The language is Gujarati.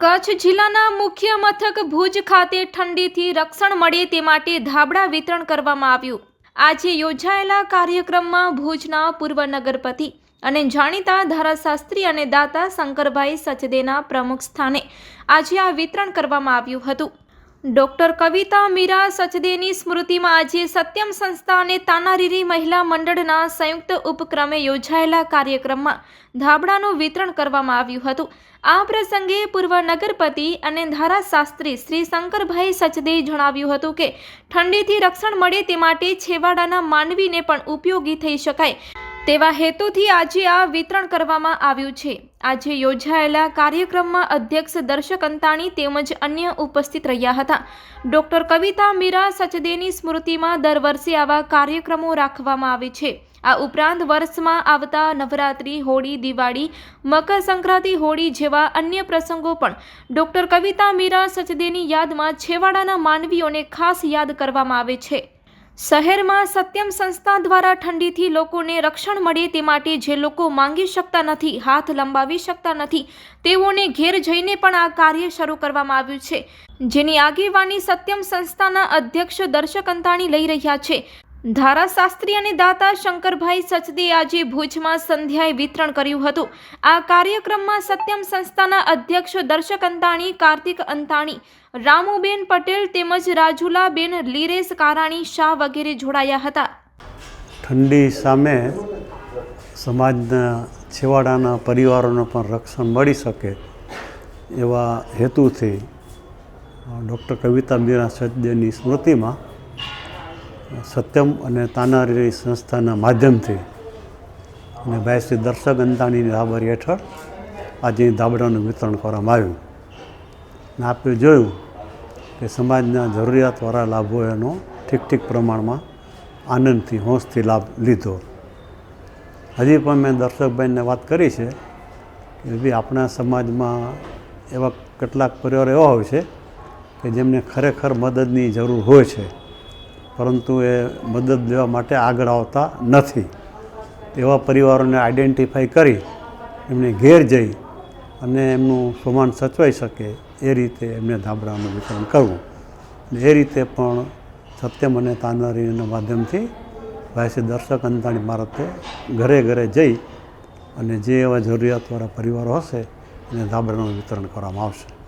કચ્છ જિલ્લાના મુખ્ય મથક ભુજ ખાતે ઠંડીથી રક્ષણ મળે તે માટે ધાબળા વિતરણ કરવામાં આવ્યું. આજે યોજાયેલા કાર્યક્રમમાં ભુજના પૂર્વ નગરપતિ અને જાણીતા ધારાશાસ્ત્રી અને દાતા શંકરભાઈ સચદેના પ્રમુખ સ્થાને આજે આ વિતરણ કરવામાં આવ્યું હતું. ડોક્ટર કવિતા મીરા સચદેની સ્મૃતિમાં આજે સત્યમ સંસ્થા અને તાનારીરી મહિલા મંડળના સંયુક્ત ઉપક્રમે યોજાયેલા કાર્યક્રમમાં ધાબળાનું વિતરણ કરવામાં આવ્યું હતું. આ પ્રસંગે પૂર્વ નગરપતિ અને ધારાશાસ્ત્રી શ્રી શંકરભાઈ સચદેએ જણાવ્યું હતું કે ઠંડીથી રક્ષણ મળે તે માટે છેવાડાના માનવીને પણ ઉપયોગી થઈ શકાય. તેવા હેતુથી આજે આ વિતરણ કરવામાં આવ્યું છે. આજે યોજાયેલા કાર્યક્રમમાં અધ્યક્ષ દર્શક અંતાણી તેમજ અન્ય ઉપસ્થિત રહ્યા હતા. ડોક્ટર કવિતા મીરા સચદેની સ્મૃતિમાં દર વર્ષે આવા કાર્યક્રમો રાખવામાં આવે છે. આ ઉપરાંત વર્ષમાં આવતા નવરાત્રિ, હોળી, દિવાળી મકર સંક્રાંતિ હોળી જેવા અન્ય પ્રસંગો પણ ડોક્ટર કવિતા મીરા સચદેની યાદમાં છેવાડાના માનવીઓને ખાસ યાદ કરવામાં આવે છે. શહેરમાં સત્યમ સંસ્થા દ્વારા ઠંડીથી લોકોને રક્ષણ મળે તે માટે જે લોકો માંગી શકતા નથી, હાથ લંબાવી શકતા નથી, તેઓને ઘેર જઈને પણ આ કાર્ય શરૂ કરવામાં આવ્યું છે. જેની આગેવાની સત્યમ સંસ્થાના અધ્યક્ષ દર્શક અંતાણી લઈ રહ્યા છે. ધારાશાસ્ત્રી અને દાતા શંકરભાઈ સચદે આજે ભુજમાં સંધ્યાએ વિતરણ કર્યું હતું. આ કાર્યક્રમમાં સત્યમ સંસ્થાના અધ્યક્ષ દર્શક અંતાણી, કાર્તિક અંતાણી, રામુબેન પટેલ તેમજ રાજુલાબેન લીરેશ કારાણી, શાહ વગેરે જોડાયા હતા. ઠંડી સામે સમાજના છેવાડાના પરિવારોને પણ રક્ષણ મળી શકે એવા હેતુથી ડૉક્ટર કવિતા મીરા સચદેની સ્મૃતિમાં સત્યમ અને તાનારી સંસ્થાના માધ્યમથી અને ભાઈ શ્રી દર્શક અંતાણીની રાબરી હેઠળ આજે ધાબળાનું વિતરણ કરવામાં આવ્યું. અને આપણે જોયું કે સમાજના જરૂરિયાતવાળા લાભો એનો ઠીક ઠીક પ્રમાણમાં આનંદથી હોંશથી લાભ લીધો. હજી પણ મેં દર્શકભાઈને વાત કરી છે કે ભાઈ આપણા સમાજમાં એવા કેટલાક પરિવારો એવા હોય છે કે જેમને ખરેખર મદદની જરૂર હોય છે. પરંતુ એ મદદ લેવા માટે આગળ આવતા નથી. એવા પરિવારોને આઈડેન્ટિફાઈ કરી એમને ઘેર જઈ અને એમનું સમાન સચવાઈ શકે એ રીતે એમને ધાબળાનું વિતરણ કરવું. એ રીતે પણ સત્યમ અને તાનારીના માધ્યમથી ભાઈ શ્રી દર્શક અંતાણી મારતે ઘરે ઘરે જઈ અને જે એવા જરૂરિયાતવાળા પરિવારો હશે એને ધાબળાનું વિતરણ કરવામાં આવશે.